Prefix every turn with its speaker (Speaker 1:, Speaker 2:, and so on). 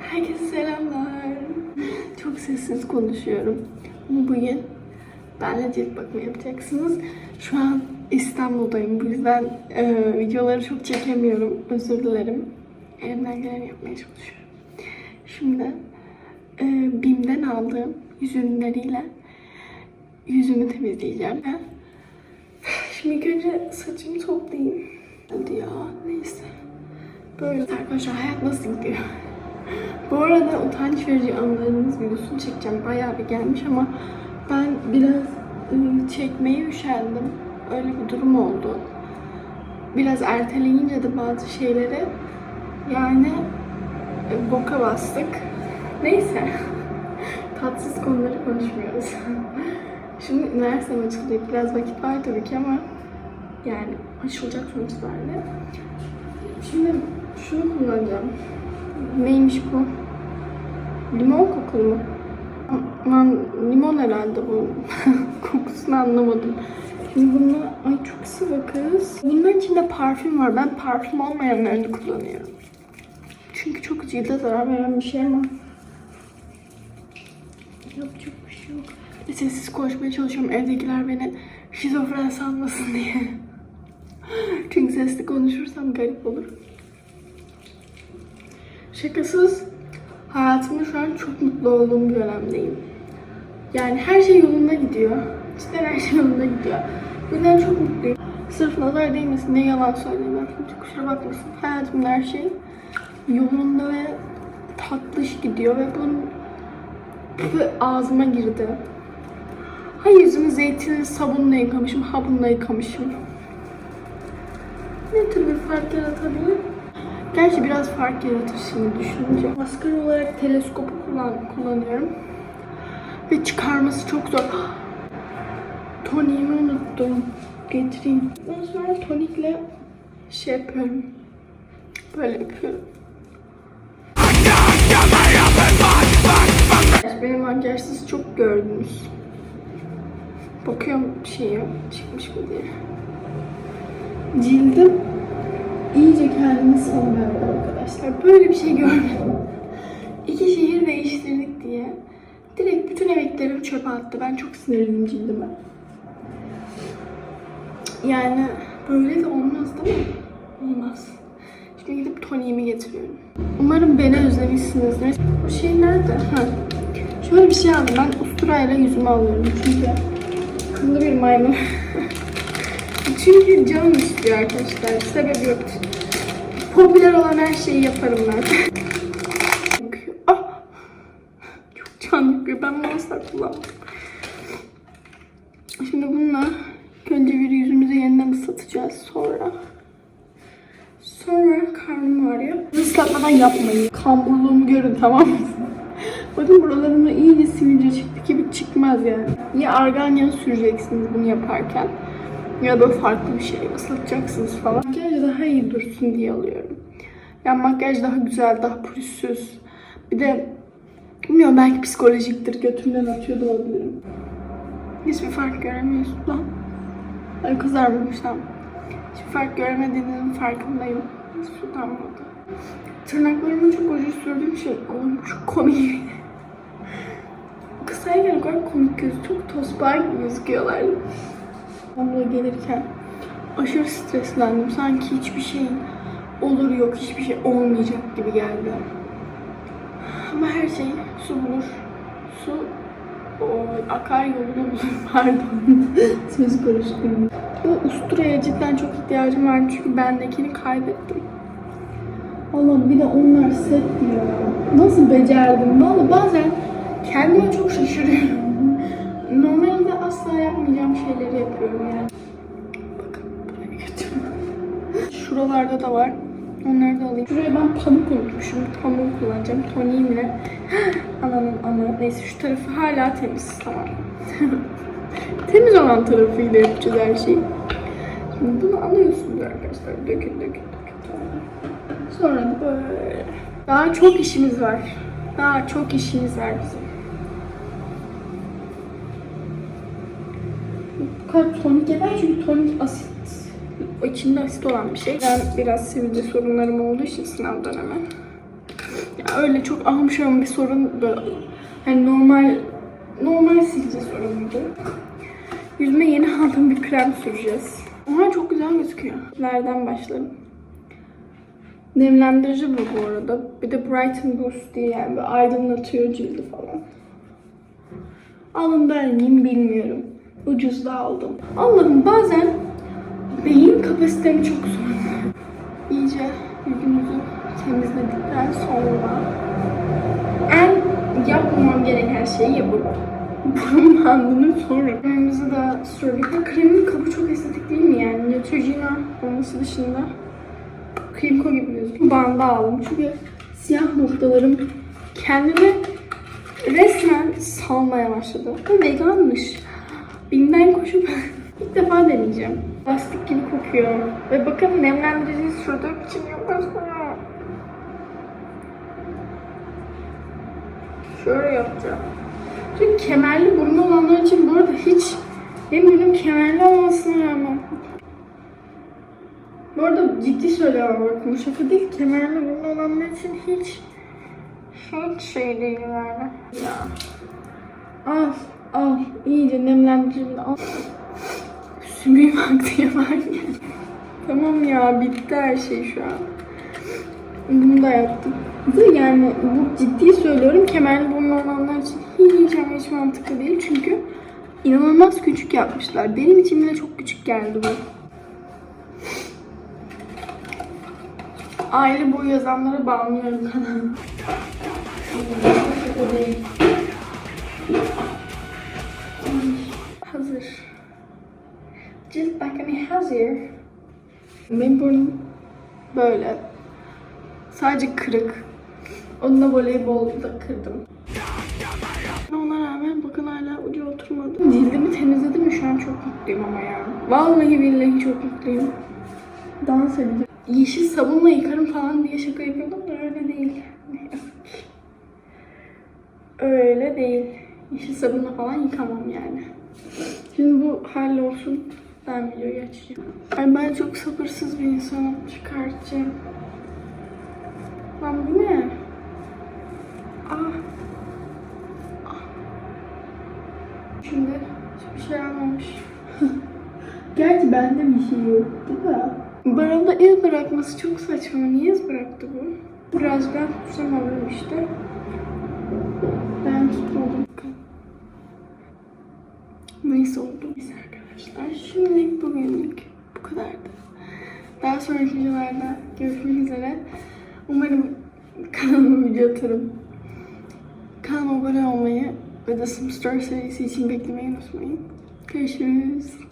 Speaker 1: Herkese selamlar. Çok sessiz konuşuyorum. Bugün benle cilt bakımı yapacaksınız. Şu an İstanbul'dayım. Bu yüzden e, videoları çok çekemiyorum. Özür dilerim. Elimden geleni yapmaya çalışıyorum. Şimdi e, BİM'den aldığım yüz ürünleriyle yüzümü temizleyeceğim. Şimdi ilk önce saçımı toplayayım. Hadi ya neyse. Böyle arkadaşlar hayat nasıl gidiyor? Bu arada utanç verici anlarınız videosunu çekeceğim. Bayağı bir gelmiş ama ben biraz ıı, çekmeye üşendim. Öyle bir durum oldu. Biraz erteleyince de bazı şeyleri yani e, boka bastık. Neyse. Tatsız konuları konuşmuyoruz. Şimdi üniversitem açılacak. Biraz vakit var tabii ki ama yani açılacak sonuç itibariyle. Şimdi şunu kullanacağım. Neymiş bu? Limon kokulu mu? Aman limon herhalde bu. Kokusunu anlamadım. Şimdi bunu ay çok sıvı kız. Bunun içinde parfüm var. Ben parfüm olmayanlarını kullanıyorum. Çünkü çok cilde zarar veren bir şey ama yapacak bir şey yok. Ve sessiz konuşmaya çalışıyorum. Evdekiler beni şizofren sanmasın diye. Çünkü sesli konuşursam garip olur. Şakasız hayatımda şu an çok mutlu olduğum bir dönemdeyim. Yani her şey yolunda gidiyor. Cidden her şey yolunda gidiyor. Bu yüzden çok mutluyum. Sırf nazar değmesin diye yalan söylemiyorum. Kimse kusura bakmasın. Hayatımda her şey yolunda ve tatlış gidiyor ve bunun ve ağzıma girdi. Ha yüzümü zeytinli sabunla yıkamışım, ha yıkamışım. Ne tür bir fark yaratabilir? Gerçi biraz fark yaratır şimdi düşününce. Maskara olarak teleskopu kullan kullanıyorum. Ve çıkarması çok zor. Toniğimi unuttum. Getireyim. Ondan sonra tonikle şey yapıyorum. Böyle yapıyorum. Benim makyajsız çok gördünüz. Bakıyorum şeye çıkmış mı diye. Cildim iyice kendini salmıyor arkadaşlar. Böyle bir şey görmedim. İki şehir değiştirdik diye. Direkt bütün emeklerimi çöpe attı. Ben çok sinirliyim cildime. Yani böyle de olmaz değil mi? Olmaz. Şimdi gidip toniğimi getiriyorum. Umarım beni özlemişsinizdir. Bu şey nerede? Ha. Şöyle bir şey aldım. Ben usturayla yüzümü alıyorum. Çünkü akıllı bir maymun. Çünkü canım istiyor arkadaşlar. Sebebi yok. Popüler olan her şeyi yaparım ben. ah! Çok can yakıyor. Ben bunu asla. Şimdi bununla önce bir yüzümüzü yeniden ıslatacağız. Sonra Sonra karnım ağrıyor. Islatmadan yapmayın. Kamburluğumu görün tamam mı? Bakın buralarımda iyice sivilce çıktı ki bir çıkmaz yani. Ya arganyan süreceksiniz bunu yaparken. Ya da farklı bir şey ıslatacaksınız falan. Makyaj daha iyi dursun diye alıyorum. Yani makyaj daha güzel, daha pürüzsüz. Bir de bilmiyorum belki psikolojiktir. Götümden atıyor da olabilirim. Hiçbir fark göremiyorsun lan. Ay kızarmamış lan. Hiçbir fark göremediğinin farkındayım. Su damladı. Tırnaklarımı çok ucu sürdüğüm şey çok komik. Kısayken o kadar komik gözüküyor. Çok tosbağ gibi gözüküyorlar. İstanbul'a gelirken aşırı streslendim. Sanki hiçbir şey olur yok, hiçbir şey olmayacak gibi geldi. Ama her şey su bulur. Su o, akar yolunu bulur. Pardon. Söz karıştırdım. Bu usturaya cidden çok ihtiyacım var çünkü bendekini kaybettim. Allah'ım bir de onlar set diyor. Nasıl becerdim? Vallahi bazen kendime çok şaşırıyorum. Şuralarda da var. Onları da alayım. Şuraya ben pamuk unutmuşum. Pamuk kullanacağım. Toniğimle. Ananın ama. Neyse şu tarafı hala temiz. Tamam. temiz olan tarafıyla yapacağız her şeyi. Şimdi bunu alıyorsunuz arkadaşlar. Dökün dökün dökün. Sonra böyle. Daha çok işimiz var. Daha çok işimiz var bizim. Kadar tonik yeter çünkü tonik asit. İçinde asit olan bir şey. Ben biraz sivilce sorunlarım olduğu için sınav dönemi. Ya öyle çok ahım bir sorun böyle. Hani normal normal sivilce sorunuydu. Yüzüme yeni aldığım bir krem süreceğiz. Ama çok güzel gözüküyor. Nereden başlayalım? Nemlendirici bu bu arada. Bir de Brighten Boost diye yani aydınlatıyor cildi falan. Alın miyim bilmiyorum. Ucuz da aldım. Allah'ım bazen beyin kapasitemi çok sorun. İyice yüzümüzü temizledikten sonra en yapmamam gereken şeyi yapıp burun bandını sonra kremimizi de sürdük. Kremin kabı çok estetik değil mi yani? Neutrogena olması dışında Krimko gibi gözüküyor. Bandı aldım çünkü siyah noktalarım kendimi resmen salmaya başladı. Bu veganmış. Binden koşup ilk defa deneyeceğim. Lastik gibi kokuyor. Ve bakın nemlendiriciyi sürdüğüm için yapıyorsunuz. Şöyle yapacağım. Çünkü kemerli burnu olanlar için bu arada hiç benim burnum kemerli olmasına rağmen bu arada ciddi söylüyorum bak bu şaka değil. Kemerli burnu olanlar için hiç hiç şey değil yani. Ya. Al al iyice nemlendirme al. Sümüğü vakti yaparken. tamam ya bitti her şey şu an. Bunu da yaptım. Bu yani bu ciddi söylüyorum kemerli burnu olanlar için hiç ama hiç mantıklı değil çünkü inanılmaz küçük yapmışlar. Benim için bile çok küçük geldi bu. Aile boyu yazanlara bağlanıyorum kanalıma. Cilt bakımı hazır. Benim burnum böyle. Sadece kırık. Onunla voleybolda kırdım. Ona rağmen bakın hala ucu oturmadı. Cildimi temizledim mi şu an çok mutluyum ama ya. Vallahi billahi çok mutluyum. Dans edeceğim. Yeşil sabunla yıkarım falan diye şaka yapıyordum da öyle değil. Öyle değil. Yeşil sabunla falan yıkamam yani. Şimdi bu hallolsun. Ben videoyu açacağım. Ay ben çok sabırsız bir insanım. Çıkartacağım. Lan bu ne? Ah. Ah. Şimdi hiçbir şey almamış. Gerçi bende bir şey yoktu da. Bu arada iz bırakması çok saçma. Niye iz bıraktı bu? Biraz ben tutsam alırım işte. Ben tutmadım. Neyse oldu. Neyse arkadaşlar. Şimdilik bugünlük bu kadardı. Daha sonraki videolarda görüşmek üzere. Umarım kanalıma video atarım. Kanalıma abone olmayı ve The Sim serisi için beklemeyi unutmayın. Görüşürüz.